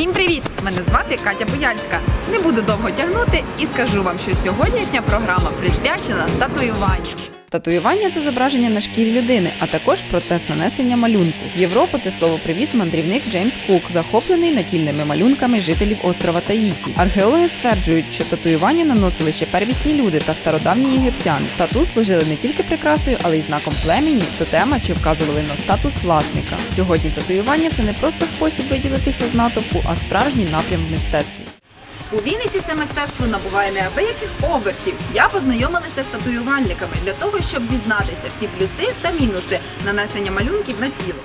Всім привіт! Мене звати Катя Бояльська. Не буду довго тягнути і скажу вам, що сьогоднішня програма присвячена татуюванням. Татуювання це зображення на шкірі людини, а також процес нанесення малюнку. В Європу це слово привіз мандрівник Джеймс Кук, захоплений натільними малюнками жителів острова Таїті. Археологи стверджують, що татуювання наносили ще первісні люди та стародавні єгиптяни. Тату служили не тільки прикрасою, але й знаком племені, тотема чи вказували на статус власника. Сьогодні татуювання це не просто спосіб виділитися з натовпу, а справжній напрям в мистецтві. У Вінниці це мистецтво набуває неабияких обертів. Я познайомилася з татуювальниками для того, щоб дізнатися всі плюси та мінуси нанесення малюнків на тіло.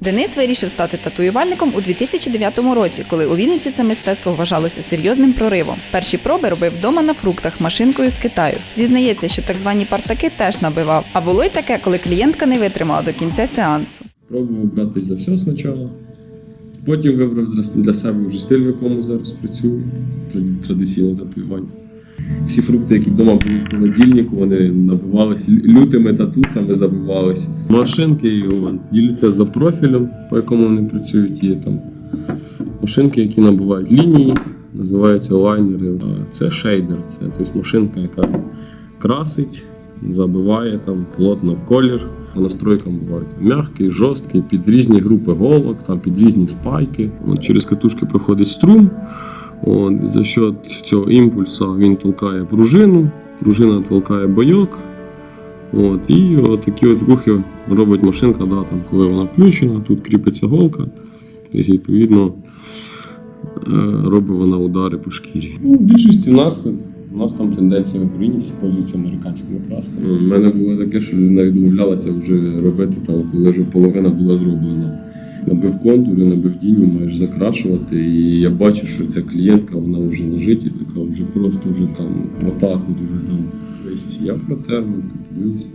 Денис вирішив стати татуювальником у 2009 році, коли у Вінниці це мистецтво вважалося серйозним проривом. Перші проби робив вдома на фруктах машинкою з Китаю. Зізнається, що так звані партаки теж набивав. А було й таке, коли клієнтка не витримала до кінця сеансу. Пробував братись за все спочатку. Потім вибрав для- себе вже стиль, в якому зараз працюю. Традиційне татуювання. Всі фрукти, які вдома були в холодильнику, вони набивались лю- лютими татухами забивались. Машинки його діляться за профілем, по якому вони працюють. Є там машинки, які набувають лінії, називаються лайнери. Це шейдер, це тобто машинка, яка красить, забиває там плотно в колір. По настройкам бувають м'який, жорсткий, під різні групи голок, там під різні спайки. От через катушки проходить струм. От, за счет цього імпульсу він толкає пружину, пружина толкає бойок. От, і от такі от рухи робить машинка, да, там, коли вона включена, тут кріпиться голка, десь відповідно е, робить вона удари по шкірі. Ну, в більшості нас, у нас там тенденція в Україні всі пользуються американськими красками. У мене було таке, що людина відмовлялася вже робити там, коли вже половина була зроблена. Набив контури, набив тіні, маєш закрашувати. І я бачу, що ця клієнтка вона вже лежить і така вже просто вже там отак от уже там весь. Я протер, вона така подивилась.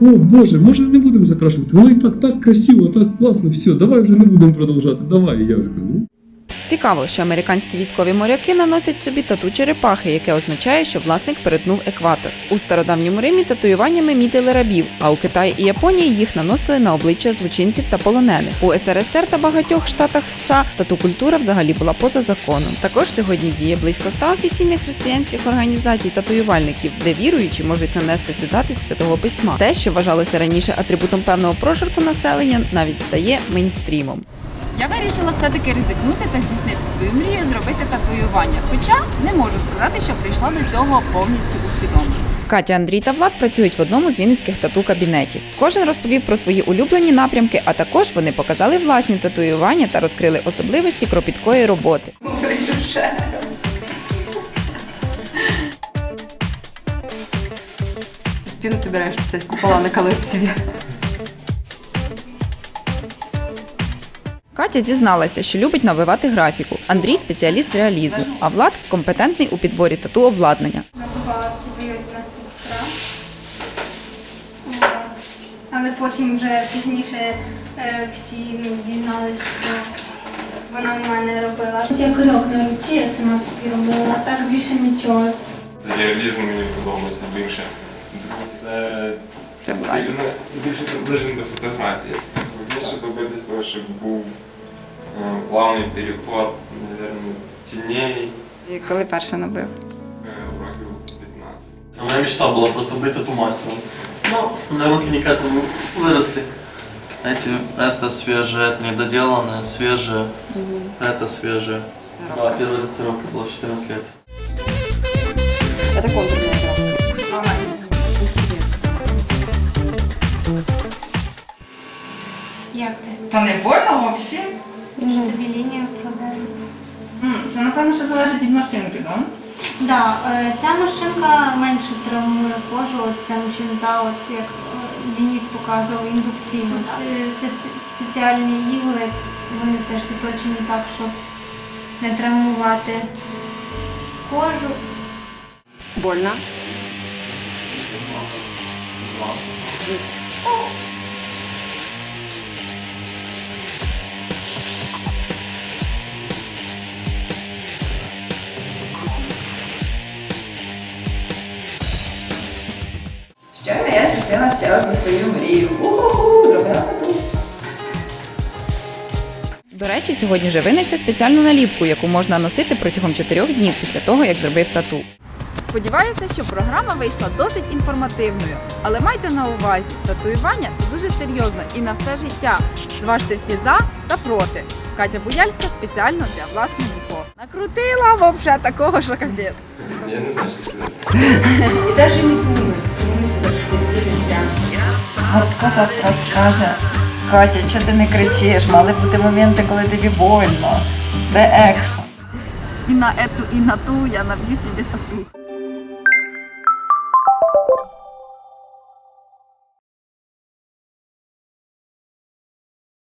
О Боже, може не будемо закрашувати? Воно і так так красиво, так класно, все, давай вже не будемо продовжати. Давай. І я вже кажу, ну Цікаво, що американські військові моряки наносять собі тату черепахи, яке означає, що власник перетнув екватор. У стародавньому Римі татуюваннями мітили рабів, а у Китаї і Японії їх наносили на обличчя злочинців та полонених. У СРСР та багатьох штатах США тату культура взагалі була поза законом. Також сьогодні діє близько ста офіційних християнських організацій татуювальників, де віруючі можуть нанести цитати святого письма. Те, що вважалося раніше атрибутом певного прошарку населення, навіть стає мейнстрімом. Я вирішила все-таки ризикнути та здійснити свою мрію зробити татуювання. Хоча не можу сказати, що прийшла до цього повністю усвідомлено. Катя, Андрій та Влад працюють в одному з вінницьких тату-кабінетів. Кожен розповів про свої улюблені напрямки, а також вони показали власні татуювання та розкрили особливості кропіткої роботи. Спину собираешься купола наколоть себе. Катя зізналася, що любить навивати графіку. Андрій спеціаліст реалізму, а Влад компетентний у підборі тату обладнання. Але потім вже пізніше е, всі ну, дізналися, що вона в мене робила. Я крок на руці, я сама собі робила, а так більше нічого. Реалізм мені подобається більше. Це більше наближений до фотографії. Більше добитись того, щоб був плавний переход, мабуть, тіней І коли перше набив? е, років 15. А Моя мечта была просто быть тату-мастером. Но у меня руки не к этому выросли. Знаете, это свежее, это недоделанное, свежее, это свежее. Да, первая татуировка была в 14 лет. Это контурная игра. Интересно. Як ти? Та не больно взагалі? Лінію продали. Це напевно ще залежить від машинки, так? Да, е, ця машинка менше травмує кожу, от ця начинка, от як е, Денис показував, індукційно. Е, Це спе- спеціальні ігли, вони теж заточені так, щоб не травмувати кожу. Больно. Здійснила ще одну свою мрію. У-ху-ху, зробила тату. До речі, сьогодні вже винайшли спеціальну наліпку, яку можна носити протягом 4 днів після того, як зробив тату. Сподіваюся, що програма вийшла досить інформативною, але майте на увазі, татуювання це дуже серйозно і на все життя. Зважте всі за та проти. Катя Буяльська спеціально для власного Накрутила вовше такого, що капець. Я не знаю, что сказать. И даже не сидели сеансы. Гадка скаже, Катя, чого ти не кричиш? Мали бути моменти, коли тобі больно. Це екшн. І на ету, і на ту я наб'ю собі тату.